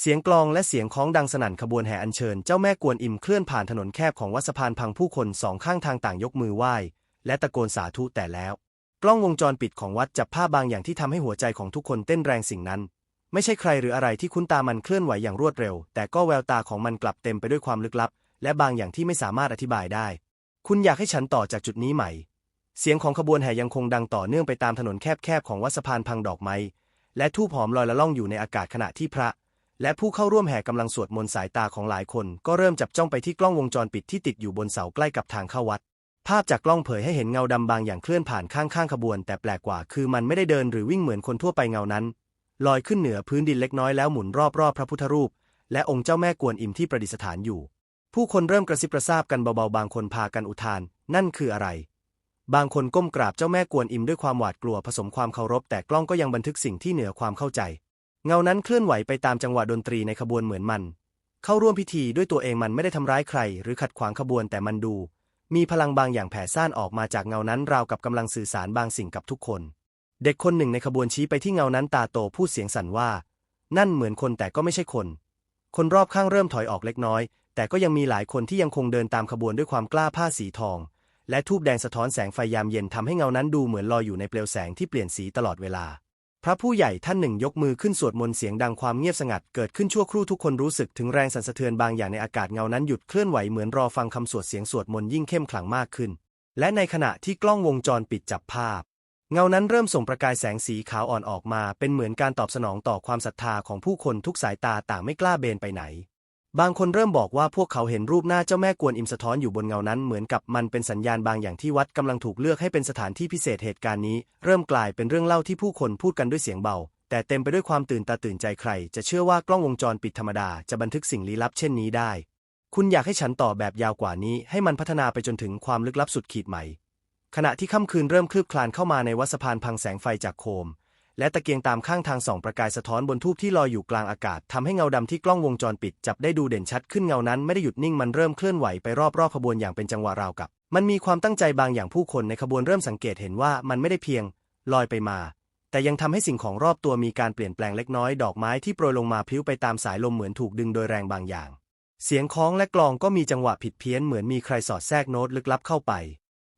เสียงกลองและเสียงคล้องดังสนั่นขบวนแห่อัญเชิญเจ้าแม่กวนอิมเคลื่อนผ่านถนนแคบของวัดสะพานพังผู้คนสองข้างทางต่างยกมือไหว้ และตะโกนสาธุแต่แล้ว กล้องวงจรปิดของวัดจับภาพบางอย่างที่ทำให้หัวใจของทุกคนเต้นแรงสิ่งนั้น ไม่ใช่ใครหรืออะไรที่คุ้นตามันเคลื่อนไหวอย่างรวดเร็ว แต่ก็แววตาของมันกลับเต็มไปด้วยความลึกลับ และบางอย่างที่ไม่สามารถอธิบายได้ คุณอยากให้ฉันต่อจากจุดนี้ไหม เสียงของขบวนแห่ยังคงดังต่อเนื่องไปตามถนนแคบๆของวัดสะพานพังดอกไม้และทูบหอมลอยละล่องอยู่ในอากาศขณะที่พระ และผู้เข้าร่วมแห่กำลังสวดมนต์สายตาของหลายคนก็เริ่มจับจ้องไปที่กล้องวงจรปิดที่ติดอยู่บนเสาใกล้กับทางเข้าวัด ภาพจากกล้องเผยให้เห็นเงาดำบางอย่างเคลื่อนผ่านข้างๆขบวน แต่แปลกกว่าคือมันไม่ได้เดินหรือวิ่งเหมือนคนทั่วไปเงานั้น ลอยขึ้นเหนือพื้นดินเล็กน้อยแล้วหมุนรอบๆพระพุทธรูป และองค์เจ้าแม่กวนอิมที่ประดิษฐานอยู่ ผู้คนเริ่มกระซิบกระซาบกันเบาๆบางคนพากันอุทาน นั่นคืออะไร บางคนก้มกราบเจ้าแม่กวนอิมด้วยความหวาดกลัวผสมความเคารพแต่กล้องก็ยังบันทึกสิ่งที่เหนือความเข้าใจ เงานั้นเคลื่อนไหวไปตามจังหวะดนตรีในขบวนเหมือนมัน เข้าร่วมพิธีด้วยตัวเองมันไม่ได้ทำร้ายใคร หรือขัดขวางขบวนแต่มันดู มีพลังบางอย่างแผ่ซ่านออกมาจากเงานั้นราวกับกำลังสื่อสารบางสิ่งกับทุกคน เด็กคนหนึ่งในขบวนชี้ไปที่เงานั้นตาโตพูดเสียงสั่นว่า นั่นเหมือนคนแต่ก็ไม่ใช่คน คนรอบข้างเริ่มถอยออกเล็กน้อย แต่ก็ยังมีหลายคนที่ยังคงเดินตามขบวนด้วยความกล้าผ้าสีทอง และทูบแดงสะท้อนแสงไฟยามเย็นทำให้เงานั้นดูเหมือนลอยอยู่ในเปลวแสงที่เปลี่ยนสีตลอดเวลา ระผู้ใหญ่ท่านหนึ่งยกมือขึ้นสวดมนต์เสียงดังความเงียบสงัดเกิดขึ้นชั่วครู่ทุกคนรู้สึกถึงแรงสั่นสะเทือนบางอย่างในอากาศเงานั้นหยุดเคลื่อนไหวเหมือนรอฟังคำสวดเสียงสวดมนต์ยิ่งเข้มขลังมากขึ้น และในขณะที่กล้องวงจรปิดจับภาพ เงานั้นเริ่มส่งประกายแสงสีขาวอ่อนออกมา เป็นเหมือนการตอบสนองต่อความศรัทธาของผู้คนทุกสายตาต่างไม่กล้าเบนไปไหน บางคนเริ่มบอกว่าพวกเขาเห็นรูปหน้าเจ้าแม่กวนอิมสะท้อนอยู่บนเงานั้นเหมือนกับมันเป็นสัญญาณบางอย่างที่วัดกำลังถูกเลือกให้เป็นสถานที่พิเศษเหตุการณ์นี้ เริ่มกลายเป็นเรื่องเล่าที่ผู้คนพูดกันด้วยเสียงเบา แต่เต็มไปด้วยความตื่นตาตื่นใจใคร จะเชื่อว่ากล้องวงจรปิดธรรมดาจะบันทึกสิ่งลี้ลับเช่นนี้ได้ คุณอยากให้ฉันต่อแบบยาวกว่านี้ ให้มันพัฒนาไปจนถึงความลึกลับสุดขีดไหมขณะที่ค่ำคืนเริ่มคลืบคลานเข้ามาในวัดสะพานพังแสงไฟจากโคม และตะเกียงตามข้างทางส่องประกายสะท้อนบนทูบที่ลอยอยู่กลางอากาศทำให้เงาดำที่กล้องวงจรปิดจับได้ดูเด่นชัดขึ้นเงานั้นไม่ได้หยุดนิ่งมันเริ่มเคลื่อนไหวไปรอบๆขบวนอย่างเป็นจังหวะราวกับ มันมีความตั้งใจบางอย่างผู้คนในขบวนเริ่มสังเกตเห็นว่ามันไม่ได้เพียง ลอยไปมา แต่ยังทำให้สิ่งของรอบตัวมีการเปลี่ยนแปลงเล็กน้อยดอกไม้ที่โปรยลงมาพลิ้วไปตามสายลมเหมือนถูกดึงโดยแรงบางอย่าง เสียงคล้องและกลองก็มีจังหวะผิดเพี้ยนเหมือนมีใครสอดแทรกโน้ตลึกลับเข้าไป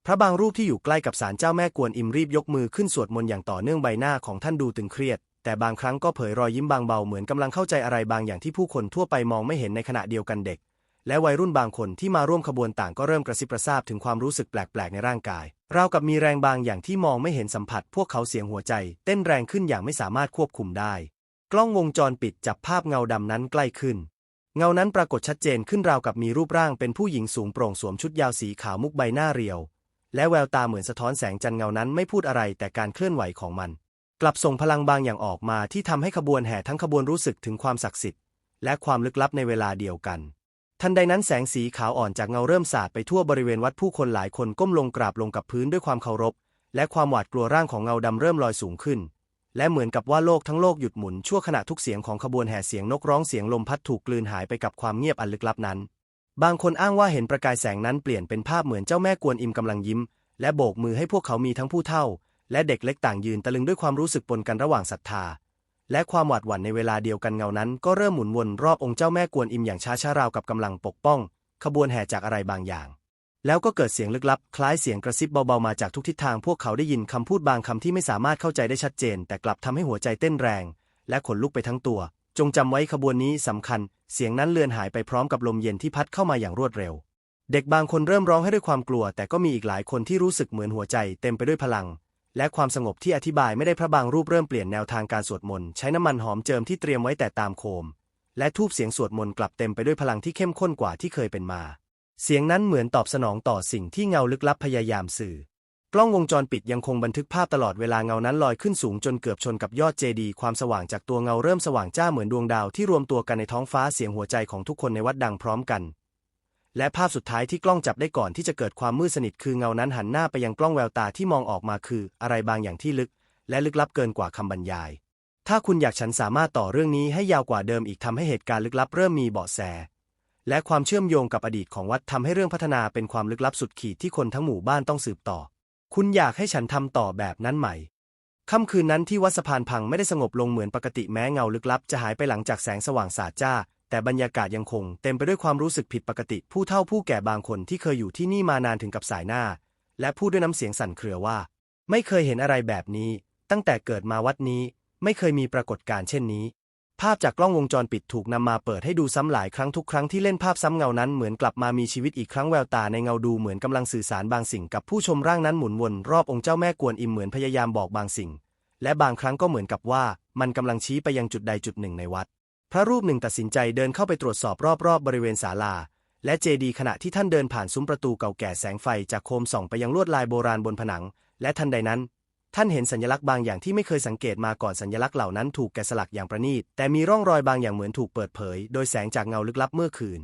พระบางรูปที่อยู่ใกล้กับศาลเจ้าแม่กวนอิมรีบยกมือขึ้นสวดมนต์อย่างต่อเนื่องใบหน้าของท่านดูตึงเครียด แต่บางครั้งก็เผยรอยยิ้มบางเบาเหมือนกำลังเข้าใจอะไรบางอย่างที่ผู้คนทั่วไปมองไม่เห็นในขณะเดียวกันเด็ก และวัยรุ่นบางคนที่มาร่วมขบวนต่างก็เริ่มกระซิบกระซาบถึงความรู้สึกแปลกๆในร่างกายราวกับมีแรงบางอย่างที่มองไม่เห็นสัมผัส พวกเขาเสียงหัวใจ เต้นแรงขึ้นอย่างไม่สามารถควบคุมได้ กล้องวงจรปิดจับภาพเงาดำนั้นใกล้ขึ้นเงานั้นปรากฏชัดเจนขึ้นราวกับมีรูปร่างเป็นผู้หญิงสูงโปร่งสวมชุดยาวสีขาวมุกใบหน้าเรียว และแววตาเหมือนสะท้อนแสงจันเงานั้นไม่พูดอะไรแต่การเคลื่อนไหวของมัน กลับส่งพลังบางอย่างออกมาที่ทำให้ขบวนแห่ทั้งขบวนรู้สึกถึงความศักดิ์สิทธิ์ และความลึกลับในเวลาเดียวกัน ทันใดนั้นแสงสีขาวอ่อนจากเงาเริ่มสาดไปทั่วบริเวณวัดผู้คนหลายคนก้มลงกราบลงกับพื้นด้วยความเคารพ และความหวาดกลัวร่างของเงาดำเริ่มลอยสูงขึ้น และเหมือนกับว่าโลกทั้งโลกหยุดหมุนชั่วขณะทุกเสียงของขบวนแห่เสียงนกร้องเสียงลมพัดถูกกลืนหายไปกับความเงียบอันลึกลับนั้น บางคนอ้างว่าเห็นประกายแสงนั้นเปลี่ยนเป็นภาพเหมือนเจ้าแม่กวนอิมกำลังยิ้ม และโบกมือให้พวกเขามีทั้งผู้เฒ่า และเด็กเล็กต่างยืนตะลึงด้วยความรู้สึกปนกันระหว่างศรัทธา และความหวาดหวั่นในเวลาเดียวกันเงานั้น ก็เริ่มหมุนวนรอบองค์เจ้าแม่กวนอิมอย่างช้าช้าราวกับกำลังปกป้อง ขบวนแห่จากอะไรบางอย่าง แล้วก็เกิดเสียงลึกลับ คล้ายเสียงกระซิบเบาๆมาจากทุกทิศทางพวกเขาได้ยินคำพูดบางคำที่ไม่สามารถเข้าใจได้ชัดเจน แต่กลับทำให้หัวใจเต้นแรง และขนลุกไปทั้งตัว จงจำไว้ขบวนนี้สำคัญ เสียงนั้นเลือนหายไปพร้อมกับลมเย็นที่พัดเข้ามาอย่างรวดเร็ว เด็กบางคนเริ่มร้องให้ด้วยความกลัว แต่ก็มีอีกหลายคนที่รู้สึกเหมือนหัวใจเต็มไปด้วยพลัง และความสงบที่อธิบายไม่ได้พระบางรูปเริ่มเปลี่ยนแนวทางการสวดมนต์ใช้น้ำมันหอมเจิมที่เตรียมไว้แต่ตามโคม และทูบเสียงสวดมนต์กลับเต็มไปด้วยพลังที่เข้มข้นกว่าที่เคยเป็นมา เสียงนั้นเหมือนตอบสนองต่อสิ่งที่เงาลึกลับพยายามสื่อ กล้องวงจรปิดยังคงบันทึกภาพตลอดเวลาเงานั้นลอยขึ้นสูงจนเกือบชนกับยอดเจดี ความสว่างจากตัวเงาเริ่มสว่างจ้าเหมือนดวงดาวที่รวมตัวกันในท้องฟ้าเสียงหัวใจของทุกคนในวัดดังพร้อมกัน และภาพสุดท้ายที่กล้องจับได้ก่อนที่จะเกิดความมืดสนิทคือเงานั้นหันหน้าไปยังกล้องแววตาที่มองออกมาคือ อะไรบางอย่างที่ลึก และลึกลับเกินกว่าคำบรรยาย ถ้าคุณอยากฉันสามารถต่อเรื่องนี้ให้ยาวกว่าเดิมอีกทำให้เหตุการณ์ลึกลับเริ่มมีเบาะแสและความเชื่อมโยงกับอดีตของวัดทำให้เรื่องพัฒนาเป็นความลึกลับสุดขีดที่คนทั้งหมู่บ้านต้องสืบต่อ คุณอยากให้ฉันทำต่อแบบนั้นไหม ค่ำคืนนั้นที่วัดสะพานพังไม่ได้สงบลงเหมือนปกติแม้เงาลึกลับจะหายไปหลังจากแสงสว่างสาดจ้า แต่บรรยากาศยังคงเต็มไปด้วยความรู้สึกผิดปกติ ผู้เฒ่าผู้แก่บางคนที่เคยอยู่ที่นี่มานานถึงกับสายหน้า และพูดด้วยน้ำเสียงสั่นเครือว่า ไม่เคยเห็นอะไรแบบนี้ ตั้งแต่เกิดมาวัดนี้ ไม่เคยมีปรากฏการณ์เช่นนี้ ภาพจากกล้องวงจรปิดถูกนำมาเปิดให้ดูซ้ำหลายครั้งทุกครั้งที่เล่นภาพซ้ำเงานั้นเหมือนกลับมามีชีวิตอีกครั้งแววตาในเงาดูเหมือนกำลังสื่อสารบางสิ่งกับผู้ชมร่างนั้นหมุนวนรอบองค์เจ้าแม่กวนอิมเหมือนพยายามบอกบางสิ่ง และบางครั้งก็เหมือนกับว่ามันกำลังชี้ไปยังจุดใดจุดหนึ่งในวัด พระรูปหนึ่งตัดสินใจเดินเข้าไปตรวจสอบรอบๆบบริเวณศาลา และเจดีขณะที่ท่านเดินผ่านซุ้มประตูเก่าแก่แสงไฟจากโคมส่องไปยังลวดลายโบราณบนผนัง และทันใดนั้น ท่านเห็นสัญลักษณ์บางอย่างที่ไม่เคยสังเกตมาก่อนสัญลักษณ์เหล่านั้นถูกแกะสลักอย่างประณีต แต่มีร่องรอยบางอย่างเหมือนถูกเปิดเผย โดยแสงจากเงาลึกลับเมื่อคืน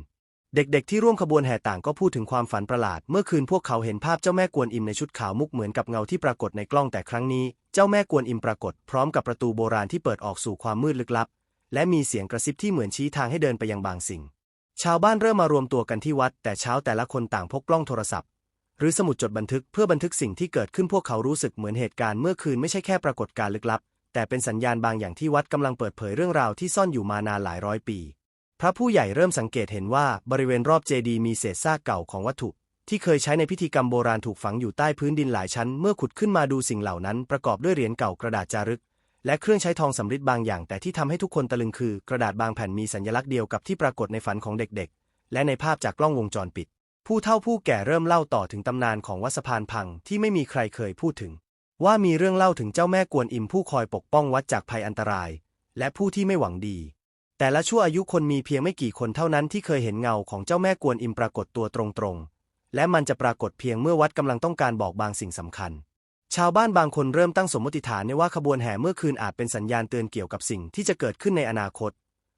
เด็กๆ ที่ร่วมขบวนแห่ต่างก็พูดถึงความฝันประหลาด เมื่อคืนพวกเขาเห็นภาพเจ้าแม่กวนอิมในชุดขาวมุกเหมือนกับเงาที่ปรากฏในกล้องแต่ครั้งนี้ เจ้าแม่กวนอิมปรากฏ พร้อมกับประตูโบราณที่เปิดออกสู่ความมืดลึกลับ และมีเสียงกระซิบที่เหมือนชี้ทางให้เดินไปยังบางสิ่ง ชาวบ้านเริ่มมารวมตัวกันที่วัด แต่เช้าแต่ละคนต่างพกกล้องโทรศัพท์ หรือสมุดจดบันทึกเพื่อบันทึกสิ่งที่เกิดขึ้นพวกเขารู้สึกเหมือนเหตุการณ์เมื่อคืนไม่ใช่แค่ปรากฏการณ์ลึกลับ แต่เป็นสัญญาณบางอย่างที่วัดกำลังเปิดเผยเรื่องราวที่ซ่อนอยู่มานานหลายร้อยปี พระผู้ใหญ่เริ่มสังเกตเห็นว่าบริเวณรอบเจดีย์มีเศษซากเก่าของวัตถุ ที่เคยใช้ในพิธีกรรมโบราณถูกฝังอยู่ใต้พื้นดินหลายชั้น เมื่อขุดขึ้นมาดูสิ่งเหล่านั้น ประกอบด้วยเหรียญเก่ากระดาษจารึก และเครื่องใช้ทองสำริดบางอย่าง แต่ที่ทำให้ทุกคนตะลึงคือกระดาษบางแผ่นมีสัญลักษณ์เดียวกับที่ปรากฏในฝันของเด็ก ๆ และในภาพจากกล้องวงจรปิด ผู้เฒ่าผู้แก่เริ่มเล่าต่อถึงตำนานของวัดสะพานพังที่ไม่มีใครเคยพูดถึง ว่ามีเรื่องเล่าถึงเจ้าแม่กวนอิมผู้คอยปกป้องวัดจากภัยอันตราย และผู้ที่ไม่หวังดี แต่ละชั่วอายุคนมีเพียงไม่กี่คนเท่านั้นที่เคยเห็นเงาของเจ้าแม่กวนอิมปรากฏตัวตรงๆ และมันจะปรากฏเพียงเมื่อวัดกำลังต้องการบอกบางสิ่งสำคัญ ชาวบ้านบางคนเริ่มตั้งสมมติฐานในว่าขบวนแห่เมื่อคืนอาจเป็นสัญญาณเตือนเกี่ยวกับสิ่งที่จะเกิดขึ้นในอนาคต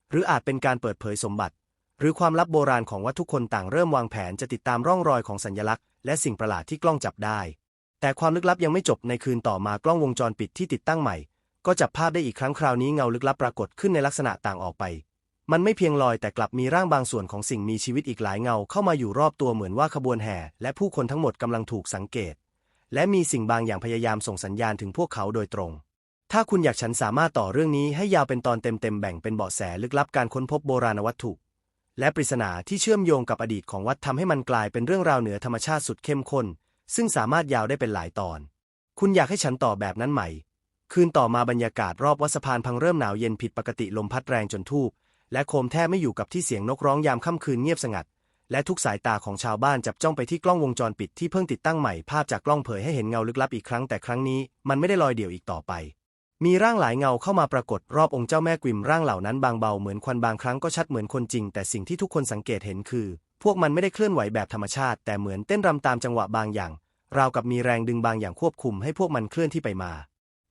หรืออาจเป็นการเปิดเผยสมบัติ หรือความลับโบราณของวัดทุกคนต่างเริ่มวางแผนจะติดตามร่องรอยของสัญลักษณ์และสิ่งประหลาดที่กล้องจับได้ แต่ความลึกลับยังไม่จบในคืนต่อมากล้องวงจรปิดที่ติดตั้งใหม่ ก็จับภาพได้อีกครั้งคราวนี้เงาลึกลับปรากฏขึ้นในลักษณะต่างออกไป มันไม่เพียงลอยแต่กลับมีร่างบางส่วนของสิ่งมีชีวิตอีกหลายเงาเข้ามาอยู่รอบตัวเหมือนว่าขบวนแห่ และผู้คนทั้งหมดกำลังถูกสังเกต และมีสิ่งบางอย่างพยายามส่งสัญญาณถึงพวกเขาโดยตรง ถ้าคุณอยากฉันสามารถต่อเรื่องนี้ให้ยาวเป็นตอนเต็มๆแบ่งเป็นเบาะแสลึกลับการค้นพบโบราณวัตถุ และปริศนาที่เชื่อมโยงกับอดีตของวัดทำให้มันกลายเป็นเรื่องราวเหนือธรรมชาติสุดเข้มข้น ซึ่งสามารถยาวได้เป็นหลายตอน คุณอยากให้ฉันต่อแบบนั้นไหม คืนต่อมาบรรยากาศรอบวัดสะพานพังเริ่มหนาวเย็นผิดปกติลมพัดแรงจนทูบและโคมแทบไม่อยู่กับที่เสียงนกร้องยามค่ำคืนเงียบสงัด และทุกสายตาของชาวบ้านจับจ้องไปที่กล้องวงจรปิดที่เพิ่งติดตั้งใหม่ภาพจากกล้องเผยให้เห็นเงาลึกลับอีกครั้งแต่ครั้งนี้มันไม่ได้ลอยเดี่ยวอีกต่อไป มีร่างหลายเงาเข้ามาปรากฏรอบองค์เจ้าแม่กวิมร่างเหล่านั้นบางเบาเหมือนควันบางครั้งก็ชัดเหมือนคนจริง แต่สิ่งที่ทุกคนสังเกตเห็นคือ พวกมันไม่ได้เคลื่อนไหวแบบธรรมชาติ แต่เหมือนเต้นรำตามจังหวะบางอย่าง ราวกับมีแรงดึงบางอย่างควบคุมให้พวกมันเคลื่อนที่ไปมา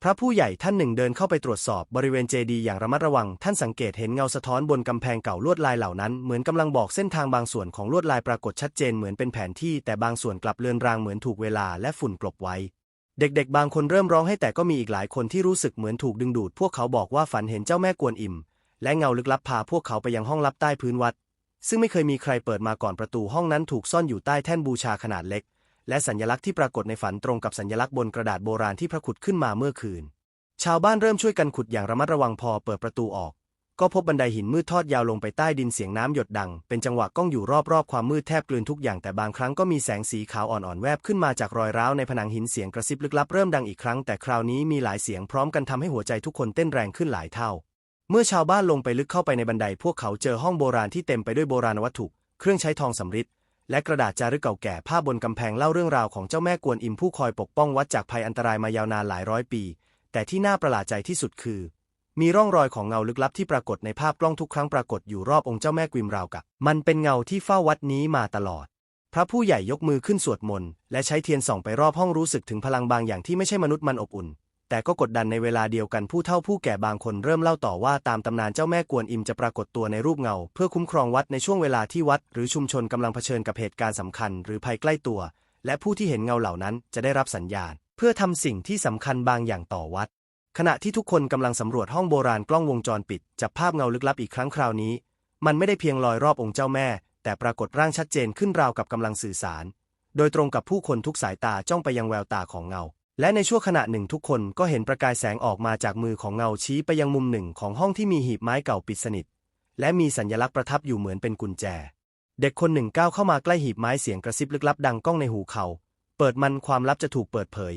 พระผู้ใหญ่ท่านหนึ่งเดินเข้าไปตรวจสอบบริเวณเจดีย์อย่างระมัดระวัง ท่านสังเกตเห็นเงาสะท้อนบนกำแพงเก่าลวดลายเหล่านั้นเหมือนกำลังบอกเส้นทางบางส่วนของลวดลายปรากฏชัดเจนเหมือนเป็นแผนที่ แต่บางส่วนกลับเลือนรางเหมือนถูกเวลาและฝุ่นกลบไว้ เด็กๆ บางคนเริ่มร้องให้แต่ก็มีอีกหลายคนที่รู้สึกเหมือนถูกดึงดูด พวกเขาบอกว่าฝันเห็นเจ้าแม่กวนอิม และเงาลึกลับพาพวกเขาไปยังห้องลับใต้พื้นวัด ซึ่งไม่เคยมีใครเปิดมาก่อนประตูห้องนั้นถูกซ่อนอยู่ใต้แท่นบูชาขนาดเล็ก และสัญลักษณ์ที่ปรากฏในฝันตรงกับสัญลักษณ์บนกระดาษโบราณที่พระขุดขึ้นมาเมื่อคืน ชาวบ้านเริ่มช่วยกันขุดอย่างระมัดระวังพอเปิดประตูออก ก็พบบันไดหินมืดทอดยาวลงไปใต้ดินเสียงน้ำหยดดัง เป็นจังหวะก้องอยู่รอบๆ ความมืดแทบกลืนทุกอย่างแต่บางครั้งก็มีแสงสีขาวอ่อนๆ แวบขึ้นมาจากรอยร้าวในผนังหินเสียงกระซิบลึกลับเริ่มดังอีกครั้งแต่คราวนี้มีหลายเสียงพร้อมกันทำให้หัวใจทุกคนเต้นแรงขึ้นหลายเท่า เมื่อชาวบ้านลงไปลึกเข้าไปในบันไดพวกเขาเจอห้องโบราณที่เต็มไปด้วยโบราณวัตถุ เครื่องใช้ทองสำริดและกระดาษจารึกเก่าแก่ภาพบนกำแพงเล่าเรื่องราวของเจ้าแม่กวนอิมผู้คอยปกป้องวัดจากภัยอันตรายมายาวนานหลายร้อยปี แต่ที่น่าประหลาดใจที่สุดคือ มีร่องรอยของเงาลึกลับที่ปรากฏในภาพกล้องทุกครั้งปรากฏอยู่รอบองค์เจ้าแม่กวิมราวกับ มันเป็นเงาที่เฝ้าวัดนี้มาตลอด พระผู้ใหญ่ยกมือขึ้นสวดมนต์และใช้เทียนส่องไปรอบห้องรู้สึกถึงพลังบางอย่างที่ไม่ใช่มนุษย์มันอบอุ่น แต่ก็กดดันในเวลาเดียวกันผู้เฒ่าผู้แก่บางคนเริ่มเล่าต่อว่าตามตำนานเจ้าแม่กวนอิมจะปรากฏตัวในรูปเงา เพื่อคุ้มครองวัดในช่วงเวลาที่วัด หรือชุมชนกำลังเผชิญกับเหตุการณ์สำคัญ หรือภัยใกล้ตัว และผู้ที่เห็นเงาเหล่านั้นจะได้รับสัญญาณ เพื่อทำสิ่งที่สำคัญบางอย่างต่อวัด ขณะที่ทุกคนกำลังสำรวจห้องโบราณกล้องวงจรปิด จับภาพเงาลึกลับอีกครั้งคราวนี้ มันไม่ได้เพียงลอยรอบองค์เจ้าแม่ แต่ปรากฏร่างชัดเจนขึ้นราวกับกำลังสื่อสาร โดยตรงกับผู้คนทุกสายตาจ้องไปยังแววตาของเงา และในชั่วขณะหนึ่งทุกคนก็เห็นประกายแสงออกมาจากมือของเงาชี้ไปยังมุมหนึ่งของห้องที่มีหีบไม้เก่าปิดสนิท และมีสัญลักษณ์ประทับอยู่เหมือนเป็นกุญแจ เด็กคนหนึ่งก้าวเข้ามาใกล้หีบไม้เสียงกระซิบลึกลับดังก้องในหูเขา เปิดมันความลับจะถูกเปิดเผย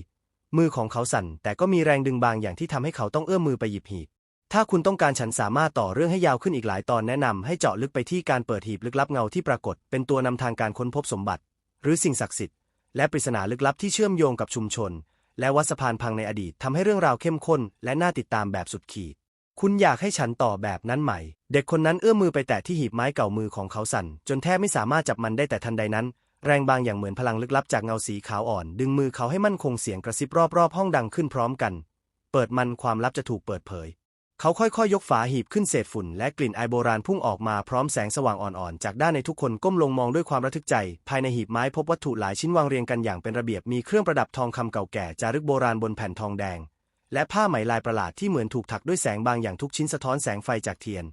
มือของเขาสั่น แต่ก็มีแรงดึงบางอย่างที่ทำให้เขาต้องเอื้อมมือไปหยิบหีบ ถ้าคุณต้องการฉันสามารถต่อเรื่องให้ยาวขึ้นอีกหลายตอนแนะนำให้เจาะลึกไปที่การเปิดหีบลึกลับเงาที่ปรากฏ เป็นตัวนำทางการค้นพบสมบัติ หรือสิ่งศักดิ์สิทธิ์และปริศนาลึกลับที่เชื่อมโยงกับชุมชน และวัดสะพานพังในอดีตทำให้เรื่องราวเข้มข้น และน่าติดตามแบบสุดขีด คุณอยากให้ฉันต่อแบบนั้นไหม เด็กคนนั้นเอื้อมมือไปแตะที่หีบไม้เก่ามือของเขาสั่น จนแทบไม่สามารถจับมันได้แต่ทันใดนั้น แรงบางอย่างเหมือนพลังลึกลับจากเงาสีขาวอ่อน ดึงมือเขาให้มั่นคงเสียงกระซิบรอบๆ ห้องดังขึ้นพร้อมกัน เปิดมันความลับจะถูกเปิดเผย เขาค่อยๆ ยกฝาหีบขึ้นเศษฝุ่น และกลิ่นไอโบราณพุ่งออกมาพร้อมแสงสว่างอ่อนๆ จากด้านในทุกคนก้มลงมองด้วยความระทึกใจ ภายในหีบไม้พบวัตถุหลายชิ้นวางเรียงกันอย่างเป็นระเบียบมีเครื่องประดับทองคำเก่าแก่จารึกโบราณบนแผ่นทองแดง และผ้าไหมลายประหลาดที่เหมือนถูกถักด้วยแสงบางอย่างทุกชิ้นสะท้อนแสงไฟจากเทียน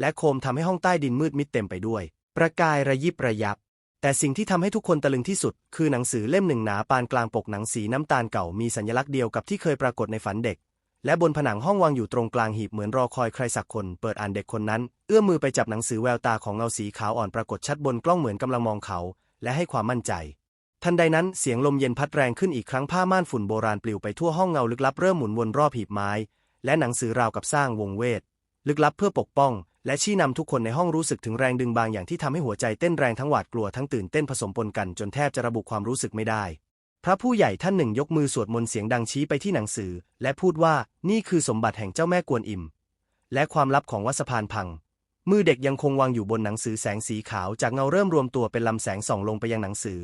และโคมทำให้ห้องใต้ดินมืดมิดเต็มไปด้วย ประกายระยิบระยับ แต่สิ่งที่ทำให้ทุกคนตะลึงที่สุด คือหนังสือเล่มหนึ่งหนาปานกลางปกหนังสีน้ำตาลเก่ามีสัญลักษณ์เดียวกับที่เคยปรากฏในฝันเด็ก และบนผนังห้องวางอยู่ตรงกลางหีบเหมือนรอคอยใครสักคน เปิดอ่านเด็กคนนั้น เอื้อมมือไปจับหนังสือแววตาของเงาสีขาวอ่อนปรากฏชัดบนกล้องเหมือนกำลังมองเขา และให้ความมั่นใจ ทันใดนั้นเสียงลมเย็นพัดแรงขึ้นอีกครั้งผ้าม่านฝุ่นโบราณปลิวไปทั่วห้องเงาลึกลับเริ่มหมุนวนรอบหีบไม้ และหนังสือราวกับสร้างวงเวทลึกลับเพื่อปกป้อง และชี้นำทุกคนในห้องรู้สึกถึงแรงดึงบางอย่างที่ทำให้หัวใจเต้นแรงทั้งหวาดกลัวทั้งตื่นเต้นผสมปนกันจนแทบจะระบุความรู้สึกไม่ได้ พระผู้ใหญ่ท่านหนึ่งยกมือสวดมนต์เสียงดังชี้ไปที่หนังสือ และพูดว่านี่คือสมบัติแห่งเจ้าแม่กวนอิม และความลับของวัดสะพานพัง มือเด็กยังคงวางอยู่บนหนังสือแสงสีขาวจากเงาเริ่มรวมตัวเป็นลำแสงส่องลงไปยังหนังสือ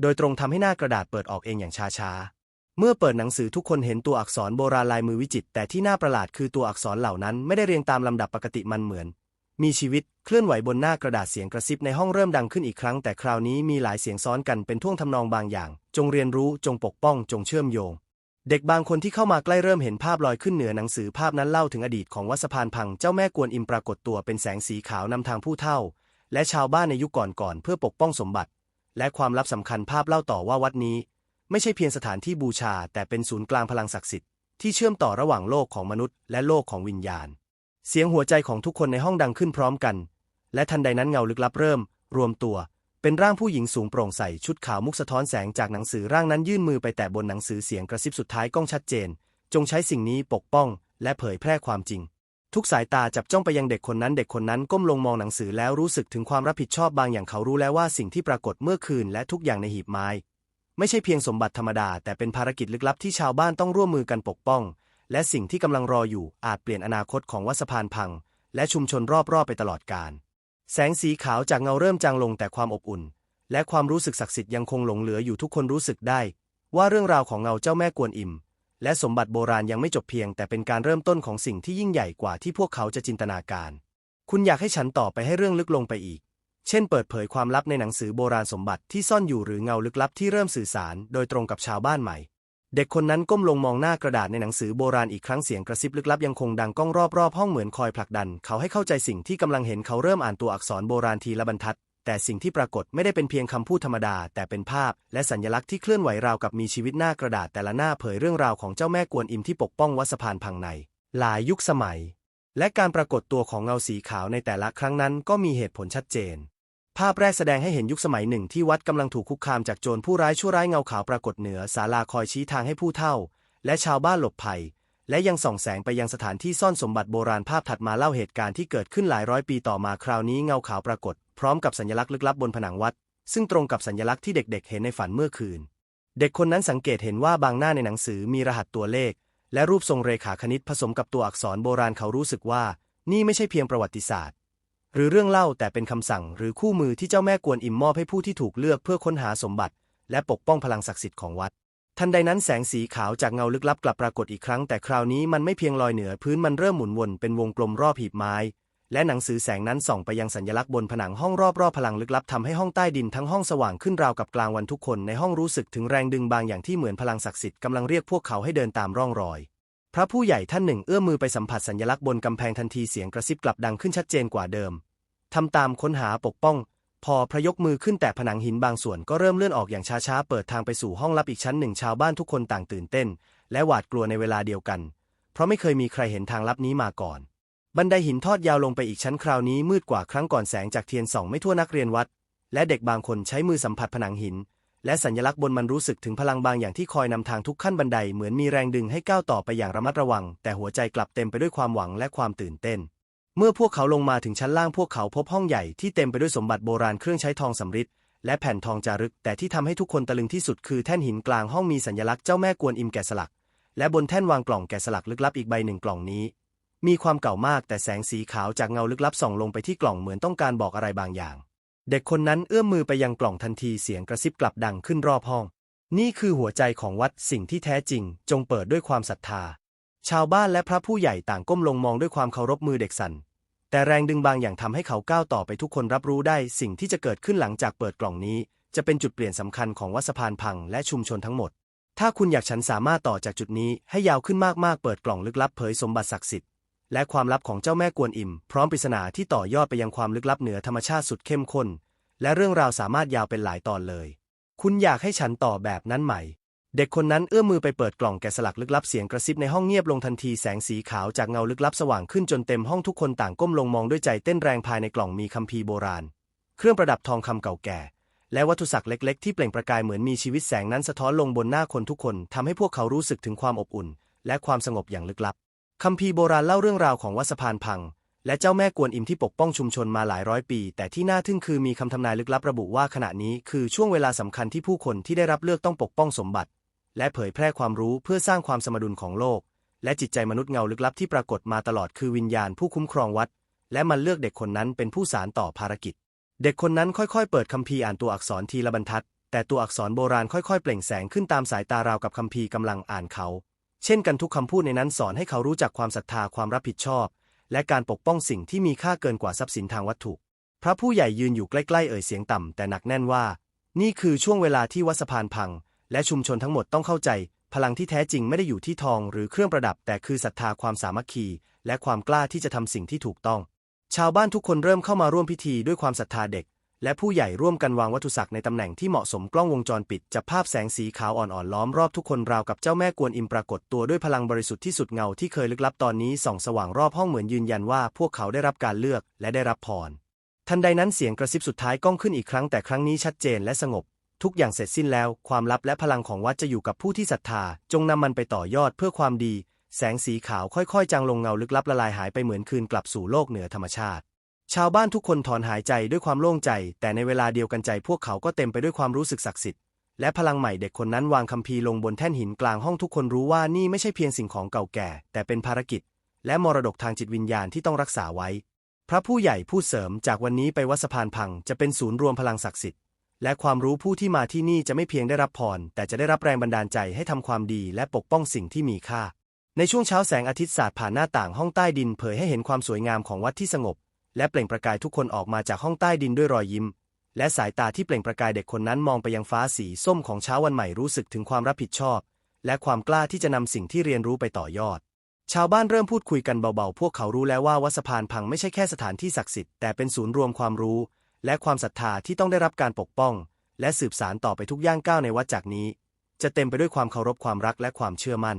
โดยตรงทำให้หน้ากระดาษเปิดออกเองอย่างช้าๆเมื่อเปิดหนังสือทุกคนเห็นตัวอักษรโบราณลายมือวิจิตแต่ที่น่าประหลาดคือตัวอักษรเหล่านั้นไม่ได้เรียงตามลำดับปกติมันเหมือน มีชีวิตเคลื่อนไหวบนหน้ากระดาษเสียงกระซิบในห้องเริ่มดังขึ้นอีกครั้งแต่คราวนี้มีหลายเสียงซ้อนกันเป็นท่วงทำนองบางอย่าง จงเรียนรู้จงปกป้องจงเชื่อมโยง เด็กบางคนที่เข้ามาใกล้เริ่มเห็นภาพลอยขึ้นเหนือหนังสือภาพนั้นเล่าถึงอดีตของวัดสะพานพังเจ้าแม่กวนอิมปรากฏตัวเป็นแสงสีขาวนำทางผู้เฒ่า และชาวบ้านในยุคก่อนๆเพื่อปกป้องสมบัติ และความลับสำคัญภาพเล่าต่อว่าวัดนี้ ไม่ใช่เพียงสถานที่บูชา แต่เป็นศูนย์กลางพลังศักดิ์สิทธิ์ที่เชื่อมต่อระหว่างโลกของมนุษย์และโลกของวิญญาณ เสียงหัวใจของทุกคนในห้องดังขึ้นพร้อมกัน และทันใดนั้นเงาลึกลับเริ่ม รวมตัว เป็นร่างผู้หญิงสูงโปร่งใสชุดขาวมุกสะท้อนแสงจากหนังสือร่างนั้นยื่นมือไปแตะบนหนังสือเสียงกระซิบสุดท้ายก้องชัดเจน จงใช้สิ่งนี้ปกป้อง และเผยแพร่ความจริง ทุกสายตาจับจ้องไปยังเด็กคนนั้นเด็กคนนั้นก้มลงมองหนังสือแล้วรู้สึกถึงความรับผิดชอบบางอย่างเขารู้แล้วว่าสิ่งที่ปรากฏเมื่อคืนและทุกอย่างในหีบไม้ ไม่ใช่เพียงสมบัติธรรมดา แต่เป็นภารกิจลึกลับที่ชาวบ้านต้องร่วมมือกันปกป้อง และสิ่งที่กำลังรออยู่อาจเปลี่ยนอนาคตของวัดสะพานพัง และชุมชนรอบๆไปตลอดกาลแสงสีขาวจากเงาเริ่มจางลงแต่ความอบอุ่น และความรู้สึกศักดิ์สิทธิ์ยังคงหลงเหลืออยู่ทุกคนรู้สึกได้ ว่าเรื่องราวของเงาเจ้าแม่กวนอิม และสมบัติโบราณยังไม่จบเพียง แต่เป็นการเริ่มต้นของสิ่งที่ยิ่งใหญ่กว่าที่พวกเขาจะจินตนาการ คุณอยากให้ฉันต่อไปให้เรื่องลึกลงไปอีก เช่น เปิดเผยความลับในหนังสือโบราณสมบัติที่ซ่อนอยู่หรือเงาลึกลับที่เริ่มสื่อสาร โดยตรงกับชาวบ้านใหม่ เด็กคนนั้นก้มลงมองหน้ากระดาษในหนังสือโบราณอีกครั้งเสียงกระซิบลึกลับยังคงดังก้องรอบๆห้องเหมือนคอยผลักดัน เขาให้เข้าใจสิ่งที่กำลังเห็นเขาเริ่มอ่านตัวอักษรโบราณทีละบรรทัด แต่สิ่งที่ปรากฏไม่ได้เป็นเพียงคำพูดธรรมดา แต่เป็นภาพ และสัญลักษณ์ที่เคลื่อนไหวราวกับมีชีวิตหน้ากระดาษแต่ละหน้าเผยเรื่องราวของเจ้าแม่กวนอิมที่ปกป้องวัดสะพานพังใน หลายยุคสมัย และการปรากฏตัวของเงาสีขาวในแต่ละครั้งนั้นก็มีเหตุผลชัดเจน ภาพแรกแสดงให้เห็นยุคสมัยหนึ่งที่วัดกำลังถูกคุกคามจากโจรผู้ร้ายชั่วร้ายเงาขาวปรากฏเหนือศาลาคอยชี้ทางให้ผู้เฒ่า และชาวบ้านหลบภัย และยังส่องแสงไปยังสถานที่ซ่อนสมบัติโบราณภาพถัดมาเล่าเหตุการณ์ที่เกิดขึ้นหลายร้อยปีต่อมาคราวนี้เงาขาวปรากฏ พร้อมกับสัญลักษณ์ลึกลับบนผนังวัด ซึ่งตรงกับสัญลักษณ์ที่เด็กๆ เห็นในฝันเมื่อคืน เด็กคนนั้นสังเกตเห็นว่าบางหน้าในหนังสือมีรหัสตัวเลข และรูปทรงเรขาคณิตผสมกับตัวอักษรโบราณเขารู้สึกว่า นี่ไม่ใช่เพียงประวัติศาสตร์ หรือเรื่องเล่าแต่เป็นคำสั่งหรือคู่มือที่เจ้าแม่กวนอิมมอบให้ผู้ที่ถูกเลือกเพื่อค้นหาสมบัติ และปกป้องพลังศักดิ์สิทธิ์ของวัด ทันใดนั้นแสงสีขาวจากเงาลึกลับกลับปรากฏอีกครั้งแต่คราวนี้มันไม่เพียงลอยเหนือพื้นมันเริ่มหมุนวนเป็นวงกลมรอบหีบไม้ และหนังสือแสงนั้นส่องไปยังสัญลักษณ์บนผนังห้องรอบๆพลังลึกลับทำให้ห้องใต้ดินทั้งห้องสว่างขึ้นราวกับกลางวันทุกคนในห้องรู้สึกถึงแรงดึงบางอย่างที่เหมือนพลังศักดิ์สิทธิ์กำลังเรียกพวกเขาให้เดินตามร่องรอยพระผู้ใหญ่ท่านหนึ่งเอื้อมมือไปสัมผัสสัญลักษณ์บนกำแพงทันทีเสียงกระซิบกลับดังขึ้นชัดเจนกว่าเดิม ทำตามค้นหาปกป้อง พอพระยกมือขึ้นแต่ผนังหินบางส่วนก็เริ่มเลื่อนออกอย่างช้าๆ เปิดทางไปสู่ห้องลับอีกชั้นหนึ่งชาวบ้านทุกคนต่างตื่นเต้น และหวาดกลัวในเวลาเดียวกัน เพราะไม่เคยมีใครเห็นทางลับนี้มาก่อน บันไดหินทอดยาวลงไปอีกชั้นคราวนี้มืดกว่าครั้งก่อนแสงจากเทียนส่องไม่ทั่วนักเรียนวัด และเด็กบางคนใช้มือสัมผัสผนังหิน และสัญลักษณ์บนมันรู้สึกถึงพลังบางอย่างที่คอยนำทางทุกขั้นบันไดเหมือนมีแรงดึงให้ก้าวต่อไปอย่างระมัดระวัง แต่หัวใจกลับเต็มไปด้วยความหวังและความตื่นเต้น เมื่อพวกเขาลงมาถึงชั้นล่างพวกเขาพบห้องใหญ่ที่เต็มไปด้วยสมบัติโบราณเครื่องใช้ทองสำริดและแผ่นทองจารึก แต่ที่ทำให้ทุกคนตะลึงที่สุดคือแท่นหินกลางห้องมีสัญลักษณ์เจ้าแม่กวนอิมแกะสลัก และบนแท่นวางกล่องแกะสลักลึกลับอีกใบหนึ่งกล่องนี้ มีความเก่ามากแต่แสงสีขาวจากเงาลึกลับส่องลงไปที่กล่องเหมือนต้องการบอกอะไรบางอย่าง เด็กคนนั้นเอื้อมมือไปยังกล่องทันทีเสียงกระซิบกลับดังขึ้นรอบห้อง นี่คือหัวใจของวัดสิ่งที่แท้จริง จงเปิดด้วยความศรัทธา ชาวบ้านและพระผู้ใหญ่ต่างก้มลงมองด้วยความเคารพมือเด็กสั่น แต่แรงดึงบางอย่างทำให้เขาก้าวต่อไปทุกคนรับรู้ได้ สิ่งที่จะเกิดขึ้นหลังจากเปิดกล่องนี้ จะเป็นจุดเปลี่ยนสำคัญของวัสพานพังและชุมชนทั้งหมด ถ้าคุณอยากฉันสามารถต่อจากจุดนี้ให้ยาวขึ้นมากๆ เปิดกล่องลึกลับเผยสมบัติศักดิ์สิทธิ์และความลับของเจ้าแม่กวนอิม พร้อมปริศนาที่ต่อยอดไปยังความลึกลับเหนือธรรมชาติสุดเข้มข้น และเรื่องราวสามารถยาวเป็นหลายตอนเลย คุณอยากให้ฉันต่อแบบนั้นไหม เด็กคนนั้นเอื้อมมือไปเปิดกล่องแกะสลักลึกลับเสียงกระซิบในห้องเงียบลงทันทีแสงสีขาวจากเงาลึกลับสว่างขึ้นจนเต็มห้องทุกคนต่างก้มลงมองด้วยใจเต้นแรงภายในกล่องมีคัมภีร์โบราณ เครื่องประดับทองคำเก่าแก่ และวัตถุศักดิ์เล็ก ๆ ที่เปล่งประกายเหมือนมีชีวิตแสงนั้นสะท้อนลงบนหน้าคนทุกคนทำให้พวกเขารู้สึกถึงความอบอุ่น และความสงบอย่างลึกลับคัมภีร์โบราณเล่าเรื่องราวของวัดสะพานพัง และเจ้าแม่กวนอิมที่ปกป้องชุมชนมาหลายร้อยปี แต่ที่น่าทึ่งคือมีคำทำนายลึกลับระบุว่าขณะนี้คือช่วงเวลาสำคัญที่ผู้คนที่ได้รับเลือกต้องปกป้องสมบัติ และเผยแพร่ความรู้เพื่อสร้างความสมดุลของโลก และจิตใจมนุษย์เงาลึกลับที่ปรากฏมาตลอดคือวิญญาณผู้คุ้มครองวัด และมันเลือกเด็กคนนั้นเป็นผู้สารต่อภารกิจ เด็กคนนั้นค่อยๆ เปิดคัมภีร์อ่านตัวอักษรทีละบรรทัด แต่ตัวอักษรโบราณค่อยๆ เปล่งแสงขึ้นตามสายตาราวกับคัมภีร์กำลังอ่านเขา เช่นกันทุกคำพูดในนั้นสอนให้เขารู้จักความศรัทธาความรับผิดชอบ และการปกป้องสิ่งที่มีค่าเกินกว่าทรัพย์สินทางวัตถุ พระผู้ใหญ่ยืนอยู่ใกล้ๆเอ่ยเสียงต่ำแต่หนักแน่นว่า นี่คือช่วงเวลาที่วัดสะพานพัง และชุมชนทั้งหมดต้องเข้าใจ พลังที่แท้จริงไม่ได้อยู่ที่ทองหรือเครื่องประดับ แต่คือศรัทธาความสามัคคี และความกล้าที่จะทำสิ่งที่ถูกต้อง ชาวบ้านทุกคนเริ่มเข้ามาร่วมพิธีด้วยความศรัทธาเด็ก และผู้ใหญ่ร่วมกันวางวัตถุศักดิ์ในตำแหน่งที่เหมาะสมกล้องวงจรปิดจับภาพแสงสีขาวอ่อนๆล้อมรอบทุกคนราวกับเจ้าแม่กวนอิมปรากฏตัวด้วยพลังบริสุทธิ์ที่สุดเงาที่เคยลึกลับตอนนี้ส่องสว่างรอบห้องเหมือนยืนยันว่า พวกเขาได้รับการเลือกและได้รับพรทันใดนั้นเสียงกระซิบสุดท้ายก้องขึ้นอีกครั้งแต่ครั้งนี้ชัดเจนและสงบ ทุกอย่างเสร็จสิ้นแล้ว ความลับและพลังของวัดจะอยู่กับผู้ที่ศรัทธา จงนำมันไปต่อยอดเพื่อความดี แสงสีขาวค่อยๆ จางลงเงาลึกลับละลายหายไปเหมือนคืนกลับสู่โลกเหนือธรรมชาติ ชาวบ้านทุกคนถอนหายใจด้วยความโล่งใจ แต่ในเวลาเดียวกันใจพวกเขาก็เต็มไปด้วยความรู้สึกศักดิ์สิทธิ์และพลังใหม่เด็กคนนั้นวางคัมภีร์ลงบนแท่นหินกลางห้องทุกคนรู้ว่านี่ไม่ใช่เพียงสิ่งของเก่าแก่ แต่เป็นภารกิจ และมรดกทางจิตวิญญาณที่ต้องรักษาไว้ พระผู้ใหญ่พูดเสริมจากวันนี้ไปวัดสะพานพังจะเป็นศูนย์รวมพลังศักดิ์สิทธิ์ และความรู้ผู้ที่มาที่นี่จะไม่เพียงได้รับพร แต่จะได้รับแรงบันดาลใจให้ทำความดีและปกป้องสิ่งที่มีค่า ในช่วงเช้าแสงอาทิตย์สาดผ่านหน้าต่างห้องใต้ดินเผยให้เห็นความสวยงามของวัดที่สงบ และเปล่งประกายทุกคนออกมาจากห้องใต้ดินด้วยรอยยิ้ม และสายตาที่เปล่งประกายเด็กคนนั้นมองไปยังฟ้าสีส้มของเช้าวันใหม่รู้สึกถึงความรับผิดชอบ และความกล้าที่จะนำสิ่งที่เรียนรู้ไปต่อยอด ชาวบ้านเริ่มพูดคุยกันเบาๆ พวกเขารู้แล้วว่าวัดสะพานพังไม่ใช่แค่สถานที่ศักดิ์สิทธิ์แต่เป็นศูนย์รวมความรู้ และความศรัทธาที่ต้องได้รับการปกป้อง และสืบสารต่อไปทุกย่างก้าวในวัดจากนี้ จะเต็มไปด้วยความเคารพความรักและความเชื่อมั่น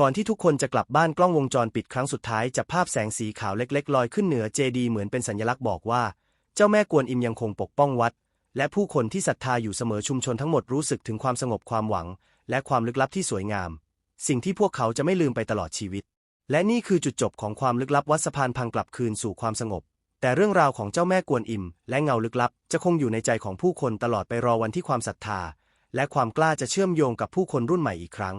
ก่อนที่ทุกคนจะกลับบ้านกล้องวงจรปิดครั้งสุดท้ายจับภาพแสงสีขาวเล็กๆ ลอยขึ้นเหนือเจดีเหมือนเป็นสัญลักษณ์บอกว่า เจ้าแม่กวนอิมยังคงปกป้องวัด และผู้คนที่ศรัทธาอยู่เสมอชุมชนทั้งหมดรู้สึกถึงความสงบความหวัง และความลึกลับที่สวยงาม สิ่งที่พวกเขาจะไม่ลืมไปตลอดชีวิต และนี่คือจุดจบของความลึกลับวัดสะพานพังกลับคืนสู่ความสงบ แต่เรื่องราวของเจ้าแม่กวนอิม และเงาลึกลับ จะคงอยู่ในใจของผู้คนตลอดไปรอวันที่ความศรัทธา และความกล้าจะเชื่อมโยงกับผู้คนรุ่นใหม่อีกครั้ง